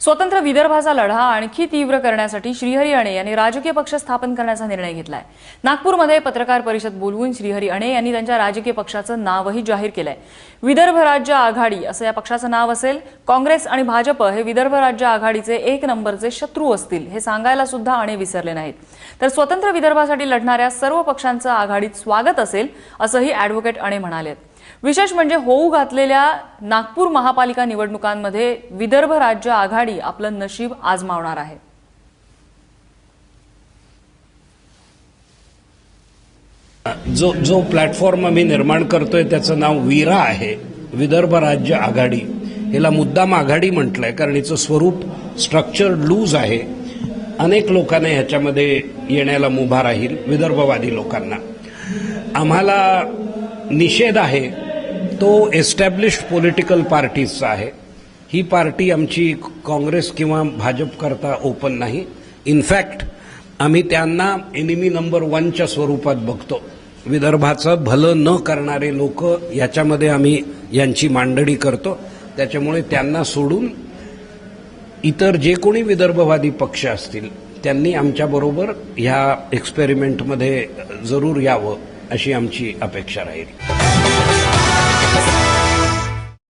स्वतंत्र विदर्भाचा लढा आणखी तीव्र करण्यासाठी श्रीहरी अणे यांनी राजकीय पक्ष स्थापन करण्याचा निर्णय घेतलाय. नागपूरमध्ये पत्रकार परिषद बोलवून श्रीहरी अणे यांनी त्यांच्या राजकीय पक्षाचं नावही जाहीर केलंय. विदर्भ राज्य आघाडी असं या पक्षाचं नाव असेल. काँग्रेस आणि भाजप हे विदर्भ राज्य आघाडीचे एक नंबरचे शत्रू असतील हे सांगायला सुद्धा अणे विसरले नाहीत. तर स्वतंत्र विदर्भासाठी लढणाऱ्या सर्व पक्षांचं आघाडीत स्वागत असेल असंही अॅडव्होकेट अणे म्हणालेत. विशेष म्हणजे होऊ घातलेल्या नागपूर महापालिका निवडणुकांमध्ये विदर्भ राज्य आघाडी आपलं नशीब आजमावणार आहे. जो जो प्लॅटफॉर्म आम्ही निर्माण करतोय त्याचं नाव वीरा आहे विदर्भ राज्य आघाडी. याला मुद्दाम आघाडी म्हटलंय कारण हिचं स्वरूप स्ट्रक्चर लूज आहे. अनेक लोकांना ह्याच्यामध्ये येण्याला मुभा राहील विदर्भवादी लोकांना. आम्हाला निषेध आहे. तो एस्टॅब्लिश्ड पॉलिटिकल पार्टीजचा आहे. ही पार्टी आमची काँग्रेस किंवा भाजप करता ओपन नाही. इनफॅक्ट आम्ही त्यांना एनिमी नंबर वनच्या स्वरूपात बघतो. विदर्भाचं भलं न करणारे लोक याच्यामध्ये आम्ही यांची मांडणी करतो. त्याच्यामुळे त्यांना सोडून इतर जे कोणी विदर्भवादी पक्ष असतील त्यांनी आमच्याबरोबर ह्या एक्सपेरिमेंटमध्ये जरूर यावं. अशी आमची अपेक्षा राहील.